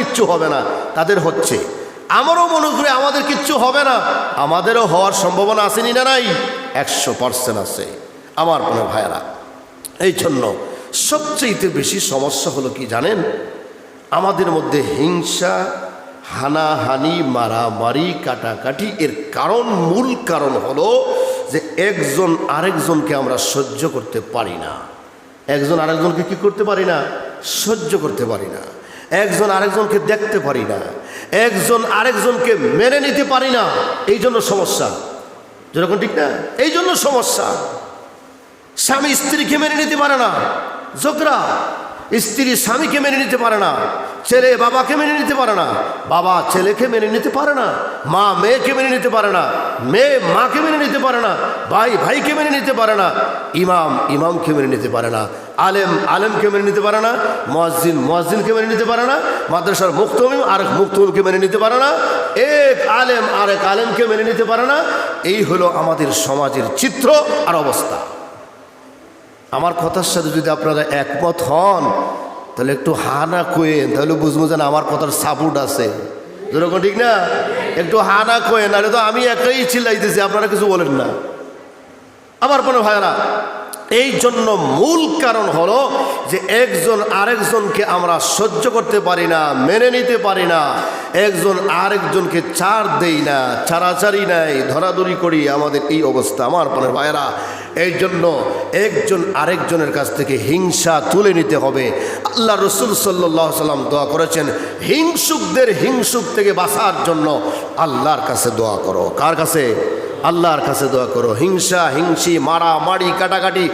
কিচ্ছু হবে না, তাদের হচ্ছে। আমারও মনে করি আমাদের কিচ্ছু হবে না। আমাদেরও হওয়ার সম্ভাবনা আসেনি না নাই? একশো পার্সেন্ট আছে। আমার মনে ভাইয়েরা, এই জন্য সবচেয়ে বেশি সমস্যা হলো কি জানেন? আমাদের মধ্যে হিংসা, হানাহানি, মারামারি, কাটাকাটি এর কারণ, মূল কারণ হলো যে একজন আরেকজনকে আমরা সহ্য করতে পারি না। একজন আরেকজনকে কি করতে পারি না? সহ্য করতে পারি না। একজন আরেকজনকে দেখতে পারি না। একজন আরেকজনকে মেনে নিতে পারি না। এই জন্য সমস্যা। যেরকম ঠিক না? এই জন্য সমস্যা। স্বামী স্ত্রীকে মেনে নিতে পারে না। জোকরা স্ত্রী স্বামীকে মেনে নিতে পারে না। ছেলে বাবাকে মেনে নিতে পারে না বাবা ছেলেকে মেনে নিতে পারে না মা মেয়েকে মেনে নিতে পারে না মেয়ে মাকে মেনে নিতে পারে না ভাই ভাইকে মেনে নিতে পারে না ইমাম ইমামকে মেনে নিতে পারে না আলেম আলেমকে মেনে নিতে পারে না মসজিদ মসজিদকে মেনে নিতে পারে না মাদ্রাসার মুক্তমিম আরেক মুক্তমিমকে মেনে নিতে পারে না এক আলেম আরেক আলেমকে মেনে নিতে পারে না এই হলো আমাদের সমাজের চিত্র আর অবস্থা আমার কথার সাথে যদি আপনারা একমত হন তাহলে একটু হা না কোয়েন তাহলে বুঝব যেন আমার কথার সাপোর্ট আছে। যেরকম ঠিক না? একটু হা না কোয়েন নাহলে তো আমি একাই চিল্লাইতেছি, আপনারা কিছু বলেন না। আমার কোনো ভাইরা এই জন্য মূল কারণ হলো যে একজন আরেকজনকে আমরা সহ্য করতে পারি না, মেনে নিতে পারি না। একজন আরেকজনকে ছাড় দেই না, ছাড়াছাড়ি নাই, ধরাধরি করি আমাদের এই অবস্থা। আমার পনেরো ভাইরা এই জন্য একজন আরেকজনের কাছ থেকে হিংসা তুলে নিতে হবে। আল্লাহ রসুল সাল্লাম দোয়া করেছেন, হিংসুকদের হিংসুক থেকে বাঁচার জন্য আল্লাহর কাছে দোয়া করো। কার কাছে? আল্লাহর কাছে দোয়া করো। হিংসা, হিংসি মারা মারি কাটাকাটি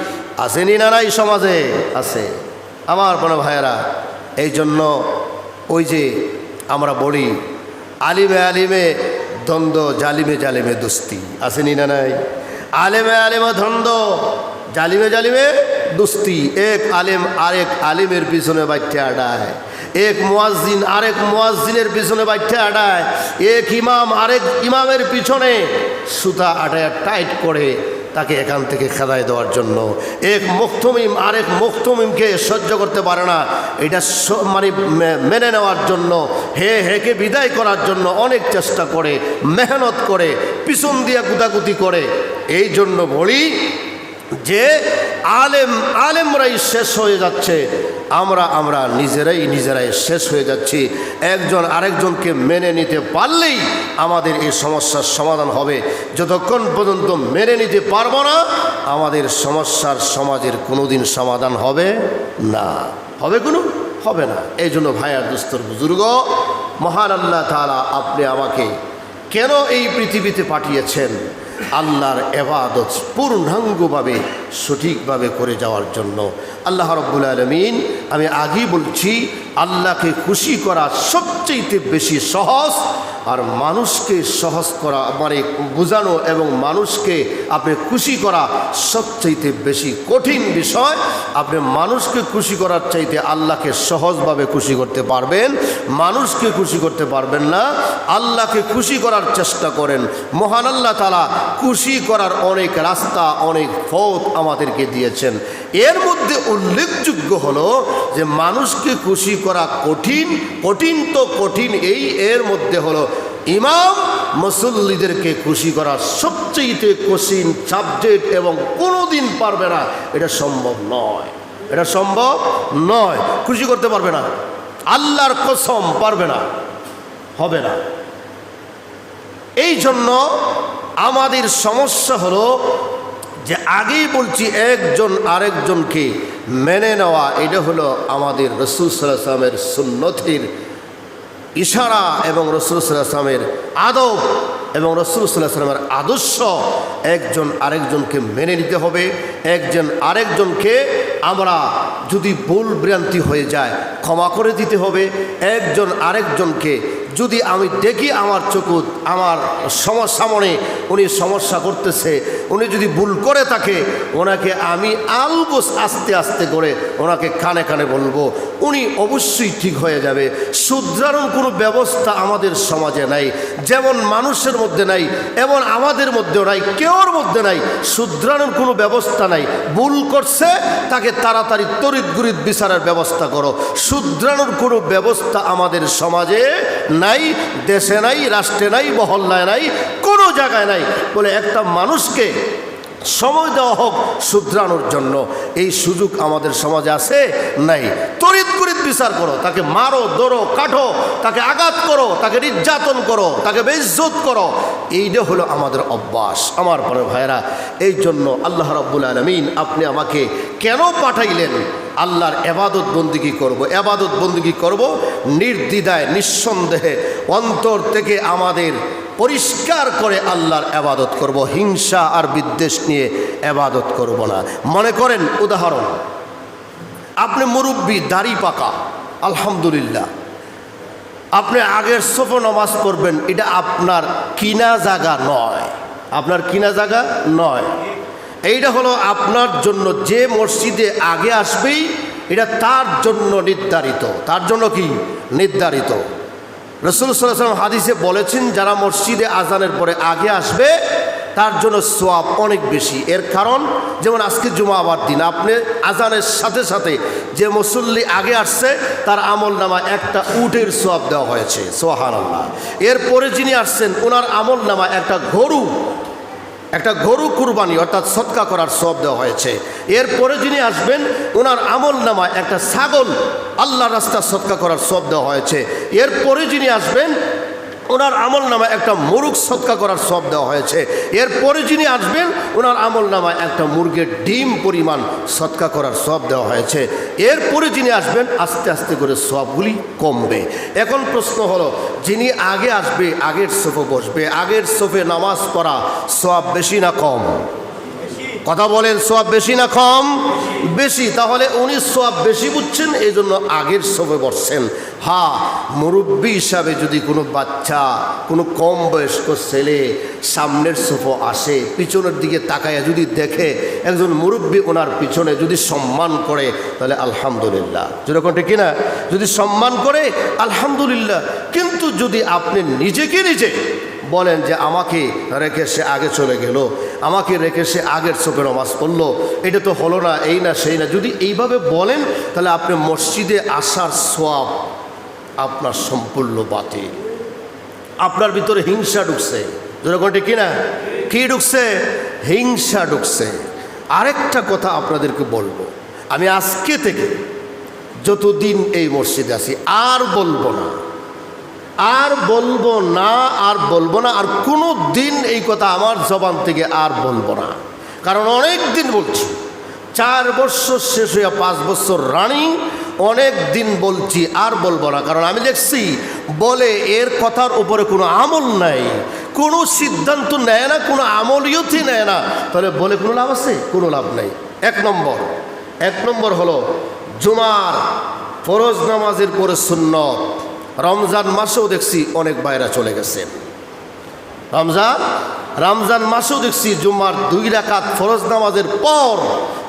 আসেনি না নাই সমাজে? আছে। আমার কোনো ভাইয়েরা, এই জন্য ওই যে আমরা বলি, আলিমে আলিমে দ্বন্দ্ব, জালিমে জালিমে দুস্তি। আসেনি না নাই? আলেমে আলেমে ধন্দ, জালিমে জালিমে দুস্তি। এক আলেম আরেক আলিমের পিছনে বাচ্চা আডায়। এক মুয়াজ্জিন আরেক মুয়াজ্জিনের পিছনে বাচ্চা আডায়। এক ইমাম আরেক ইমামের পিছনে সুতা আটায় টাইট করে তাকে এখান থেকে খেদায় দেওয়ার জন্য। এক মুক্তমিম আরেক মুক্তমিমকে সহ্য করতে পারে না। এটা মানে মেনে নেওয়ার জন্য, হে হেকে বিদায় করার জন্য অনেক চেষ্টা করে, মেহনত করে, পিছন দিয়া কুতাকুতি করে। এই জন্য বলি যে আলেম, আলেমরাই শেষ হয়ে যাচ্ছে। আমরা আমরা নিজেরাই নিজেরাই শেষ হয়ে যাচ্ছি। একজন আরেকজনকে মেনে নিতে পারলেই আমাদের এই সমস্যার সমাধান হবে। যতক্ষণ পর্যন্ত মেনে নিতে পারব না, আমাদের সমস্যার সমাজের কোনোদিন সমাধান হবে না। হবে কোনো? হবে না। এই জন্য ভাইয়ার দুস্তর বুজুর্গ, মহান আল্লাহ তাআলা আপনি আমাকে কেন এই পৃথিবীতে পাঠিয়েছেন? আল্লাহর এবাদত পূর্ণাঙ্গভাবে সঠিকভাবে করে যাওয়ার জন্য। আল্লাহ রব্বুল আলমিন, আমি আগেই বলছি, আল্লাহকে খুশি করা সবচেয়ে বেশি সহজ আর মানুষকে সহজ করা মানে বোঝানো এবং মানুষকে আপনি খুশি করা সবচাইতে বেশি কঠিন বিষয়। আপনি মানুষকে খুশি করার চাইতে আল্লাহকে সহজভাবে খুশি করতে পারবেন। মানুষকে খুশি করতে পারবেন না। আল্লাহকে খুশি করার চেষ্টা করেন। মহান আল্লাহ তালা খুশি করার অনেক রাস্তা, অনেক পথ আমাদেরকে দিয়েছেন। এর মধ্যে উল্লেখযোগ্য হলো যে মানুষকে খুশি করা কঠিন কঠিন তো কঠিন এই, এর মধ্যে হলো ইমাম মুসল্লিদেরকে খুশি করা সবচেয়ে কঠিন সাবজেক্ট এবং কোনো দিন পারবে না। এটা সম্ভব নয়। এটা সম্ভব নয়। খুশি করতে পারবে না। আল্লাহর কসম পারবে না। হবে না। এই জন্য আমাদের সমস্যা হলো যে আগেই বলছি একজন আরেকজনকে মেনে নেওয়া, এটা হলো আমাদের রসুল সাল্লাহ সাল্লামের সুন্নতির ইশারা এবং রসুলামের আদব এবং রসুলামের আদর্শ একজন আরেকজনকে মেনে নিতে হবে। একজন আরেকজনকে আমরা যদি ভুল ভ্রান্তি হয়ে যায় ক্ষমা করে দিতে হবে। একজন আরেকজনকে যদি আমি দেখি আমার চকুত আমার সমসামনে উনি সমস্যা করতেছে, উনি যদি ভুল করে থাকে, ওনাকে আমি আলবোস আস্তে আস্তে করে ওনাকে কানে কানে বলব, উনি অবশ্যই ঠিক হয়ে যাবে। শুধরানোর কোনো ব্যবস্থা আমাদের সমাজে নাই, যেমন মানুষের মধ্যে নাই এবং আমাদের মধ্যেও নাই, কেউর মধ্যে নাই। শুধরানোর কোনো ব্যবস্থা নাই। ভুল করছে, তাকে তাড়াতাড়ি তড়িৎ গরিত বিচারের ব্যবস্থা করো। শুধরানোর কোনো ব্যবস্থা আমাদের সমাজে নাই, দেশে নাই, রাষ্ট্রে নাই, মহল্লায় নাই, কোনো জায়গায় নাই। বলে একটা মানুষকে সময় দেওয়া হোক শুধরানোর জন্য। এই সুযোগ আমাদের সমাজে আছে? নাই। তড়িৎ গরিত বিচার করো, তাকে মারো দৌড়ো কাঠো তাকে আঘাত করো, তাকে নির্যাতন করো, তাকে বেইজ্জত করো। এইটা হলো আমাদের অভ্যাস। আমার পরে ভাইরা এই জন্য আল্লাহ রব্বুল আলমিন আপনি আমাকে কেন পাঠাইলেন? আল্লাহর এবাদত বন্দিগি করব? এবাদত বন্দিগি করব? নির্দ্বিধায়, নিঃসন্দেহে অন্তর থেকে আমাদের পরিষ্কার করে আল্লাহর এবাদত করব। হিংসা আর বিদ্বেষ নিয়ে এবাদত করব না। মনে করেন, উদাহরণ, আপনি মুরব্বী, দাড়ি পাকা, আলহামদুলিল্লাহ। আপনি আগের সফ নামাজ পড়বেন, এটা আপনার কিনা জাগা নয়। আপনার কিনা জায়গা নয়। এইটা হলো আপনার জন্য যে মসজিদে আগে আসবেই, এটা তার জন্য নির্ধারিত। তার জন্য কি? নির্ধারিত। রসুল সাল্লাম হাদিসে বলেছেন, যারা মসজিদে আজানের পরে আগে আসবে, তার জন্য সোয়াব অনেক বেশি। এর কারণ, যেমন আজকে জুমাবার দিন, আপনি আজানের সাথে সাথে যে মুসল্লি আগে আসছে, তার আমল নামা একটা উটের সোয়াব দেওয়া হয়েছে সোহান আল্লাহ এরপরে যিনি আসছেন ওনার আমল নামা একটা গরু একটা গরু কুরবানি, অর্থাৎ সৎকা করার সব দেওয়া হয়েছে। এরপরে যিনি আসবেন ওনার আমল নামায় একটা ছাগল আল্লাহ রাস্তা সৎকা করার সব দেওয়া হয়েছে। এরপরে যিনি আসবেন ওনার আমল নামায় একটা মুরুগ সৎকা করার সব দেওয়া হয়েছে। এরপরে যিনি আসবেন, ওনার আমল নামায় একটা মুরগের ডিম পরিমাণ সৎকা করার সব দেওয়া হয়েছে। এরপরে যিনি আসবেন, আস্তে আস্তে করে সবগুলি কমবে। এখন প্রশ্ন হলো, যিনি আগে আসবে, আগের সোফে বসবে, আগের সোফে নামাজ পড়া সব বেশি না কম? কথা বলেন সব বেশি না কম? বেশি, তাহলে উনি সব বেশি বুঝছেন এই জন্য আগের সবে বসছেন। হা, মুরব্বী হিসাবে যদি কোনো বাচ্চা, কোনো কম বয়স্ক ছেলে সামনের সোফো আসে, পিছনের দিকে তাকায় যদি দেখে, একজন মুরব্বী ওনার পিছনে যদি সম্মান করে, তাহলে আলহামদুলিল্লাহ। যেরকম ঠিক কিনা? যদি সম্মান করে, আলহামদুলিল্লাহ। কিন্তু যদি আপনি নিজেকে নিজে বলেন যে আমাকে রেখে সে আগে চলে গেল, আমাকে রেখে সে আগের চোখে নমাজ পড়ল। এটা তো হলো না, এই না, সেই না। যদি এইভাবে বলেন, তাহলে আপনি মসজিদে আসার সোয়াব আপনার সম্পূর্ণ বাতিল। আপনার ভিতরে হিংসা ঢুকছে। ঠিক কিনা কি ঢুকছে? হিংসা ঢুকছে। আরেকটা কথা আপনাদেরকে বলব। আমি আজকে থেকে যতদিন এই মসজিদে আছি, আর বলব না। আর বলব না, আর বলব না, আর কোনো দিন এই কথা আমার জবান থেকে আর বলব না। কারণ অনেক দিন বলছি, চার বছর শেষ হয়ে পাঁচ বছর রানিং, অনেক দিন বলছি, আর বলব না। কারণ আমি দেখছি, বলে এর কথার উপরে কোনো আমল নাই, কোনো সিদ্ধান্ত নেয় না, কোনো আমলিয়তই নেয় না। তাহলে বলে কোনো লাভ আছে? কোনো লাভ নেই। এক নম্বর এক নম্বর হলো, জুমার ফরজ নামাজের পরে সুন্নত। রমজান মাসেও দেখছি অনেক বাইরা চলে গেছেন রমজান রমজান মাসেও দেখছি জুম্মার দুই রাকাত ফরজ নামাজের পর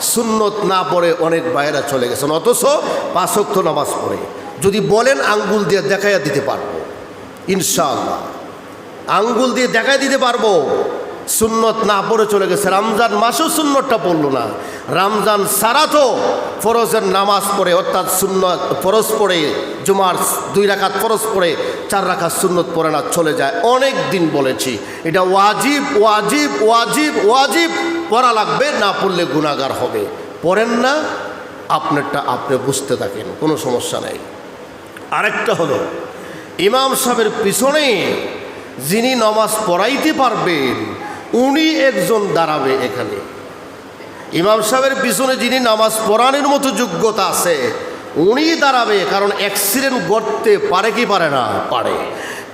সুন্নত না পড়ে অনেক বাইরা চলে গেছেন। অথচ পাঁচক্ত নামাজ পড়ে। যদি বলেন আঙ্গুল দিয়ে দেখাইয়া দিতে পারব। ইনশাআল্লাহ। আঙ্গুল দিয়ে দেখাই দিতে পারব। সুন্নত না পড়ে চলে গেছে। রমজান মাসেও সুন্নতটা পড়ল না। রমজান সারা তো ফরজের নামাজ পড়ে, অর্থাৎ সুন্নত, ফরজ পড়ে জুমার দুই রাখাত ফরজ পড়ে, চার রাখাত সুন্নত পড়ে না, চলে যায়। অনেক দিন বলেছি, এটা ওয়াজিব ওয়াজিব ওয়াজিব ওয়াজিব। পড়া লাগবে, না পড়লে গুণাগার হবে। পড়েন না, আপনারটা আপনি বুঝতে থাকেন, কোনো সমস্যা নেই। আরেকটা হলো, ইমাম সাহেবের পিছনে যিনি নামাজ পড়াইতে পারবেন, উনি একজন দাঁড়াবে এখানে। ইমাম সাহেবের পিছনে যিনি নামাজ পড়ানোর মতো যোগ্যতা আছে উনি দাঁড়াবে, কারণ অ্যাক্সিডেন্ট করতে পারে কি পারে না? পারে।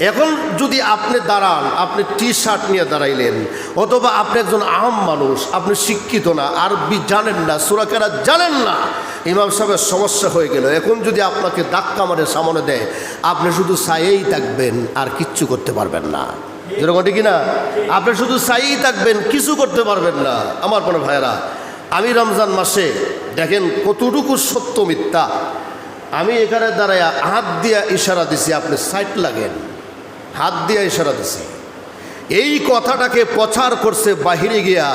এখন যদি আপনি দাঁড়ান, আপনি টি শার্ট নিয়ে দাঁড়াইলেন, অথবা আপনি একজন আম মানুষ, আপনি শিক্ষিত না, আরবি জানেন না, সুরাকেরা জানেন না, ইমাম সাহেবের সমস্যা হয়ে গেল। এখন যদি আপনাকে ধাক্কা মারে সামনে দেয়, আপনি শুধু সাইয়েই থাকবেন, আর কিচ্ছু করতে পারবেন না। যেরকম ঠিক না আপনি শুধু সাইয়েই থাকবেন, কিছু করতে পারবেন না। আমার কোনো ভাইয়েরা, আমি রমজান মাসে দেখেন কতটুকু সত্য মিথ্যা। আমি এখানে দাঁড়ায় হাত দিয়া ইশারা দিছি, আপনি সাইট লাগেন। হাত দিয়া ইশারা দিছি। এই কথাটাকে প্রচার করছে বাহিরে গিয়া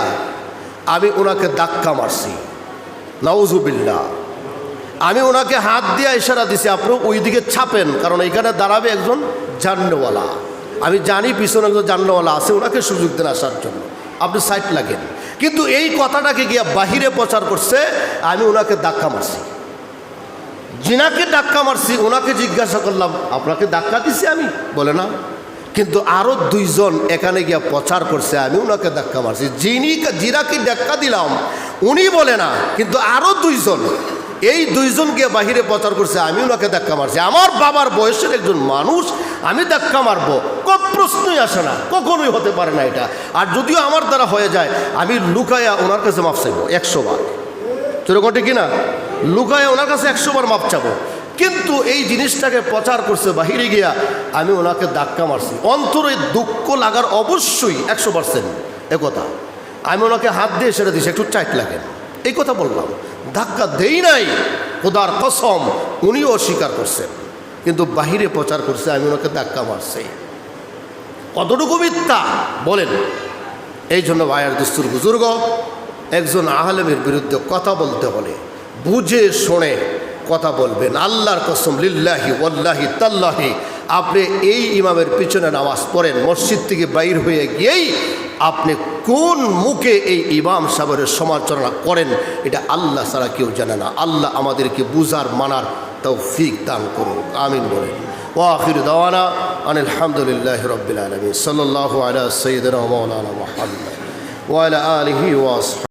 আমি ওনাকে ধাক্কা মারছি। নওজুবিল্লা আমি ওনাকে হাত দিয়া ইশারা দিছি, আপনি ওই দিকে ছাপেন, কারণ এখানে দাঁড়াবে একজন জান্নওয়ালা আমি জানি পিছনে একজন জান্নওয়ালা আছে, ওনাকে সুযোগ দেন আসার জন্য। আপনি সাইট লাগেন। কিন্তু এই কথাটাকে গিয়া বাহিরে প্রচার করছে, আমি ওনাকে ধাক্কা মারছি। জিনাকে ধাক্কা মারছি ওনাকে জিজ্ঞাসা করলাম, আপনাকে ধাক্কা দিছি আমি? বলে, না। কিন্তু আরও দুইজন এখানে গিয়া প্রচার করছে, আমি ওনাকে ধাক্কা মারছি। যিনি যিনাকে ধাক্কা দিলাম, উনি বলে না, কিন্তু আরও দুইজন এই দুইজন গিয়ে বাহিরে প্রচার করছে আমি ওনাকে ধাক্কা মারছি। আমার বাবার বয়সের একজন মানুষ, আমি ধাক্কা মারবো। কোন প্রশ্নই আসে না, কখনোই হতে পারে না এটা। আর যদিও আমার দ্বারা হয়ে যায়, আমি লুকায়া ওনার কাছে মাপ চাইব, একশো বার। চোরকটে কিনা লুকায়া ওনার কাছে একশো বার মাপ চাবো। কিন্তু এই জিনিসটাকে প্রচার করছে, বাহিরে গিয়া আমি ওনাকে ধাক্কা মারছি। অন্তরে দুঃখ লাগার অবশ্যই একশো পার্সেন্ট একথা আমি ওনাকে হাত দিয়ে সেটা দিয়েছি একটু চাইট লাগেন। এই কথা বললাম। ধাক্কা দেই নাই। খোদার কসম, উনিও অস্বীকার করছেন। কিন্তু বাহিরে প্রচার করছে, আমি ওনাকে ধাক্কা মারছি। কতটুকু মিথ্যা? বলেন। এই জন্য ভাইয়ার দুস্তুর বুজুর্গ, একজন আহলেমের বিরুদ্ধে কথা বলতে হলে বুঝে শোনে কথা বলবেন। আল্লাহর কসম, লিল্লাহি ওল্লাহি তাল্লাহি আপনি এই ইমামের পিছনে নামাজ পড়েন, মসজিদ থেকে বাইর হয়ে গিয়েই আপনি কোন মুখে এই ইমাম সাহেবের সমালোচনা করেন, এটা আল্লাহ ছাড়া কেউ জানে না। আল্লাহ আমাদেরকে বুঝার, মানার তৌফিক দান করুন। আমিন বলেন। ওয়াখির দাওয়ানা আনিল হামদুলিল্লাহ রবিল আলমী সাল্লাহ আলা সৈয়দনা মৌলানা ওয়াস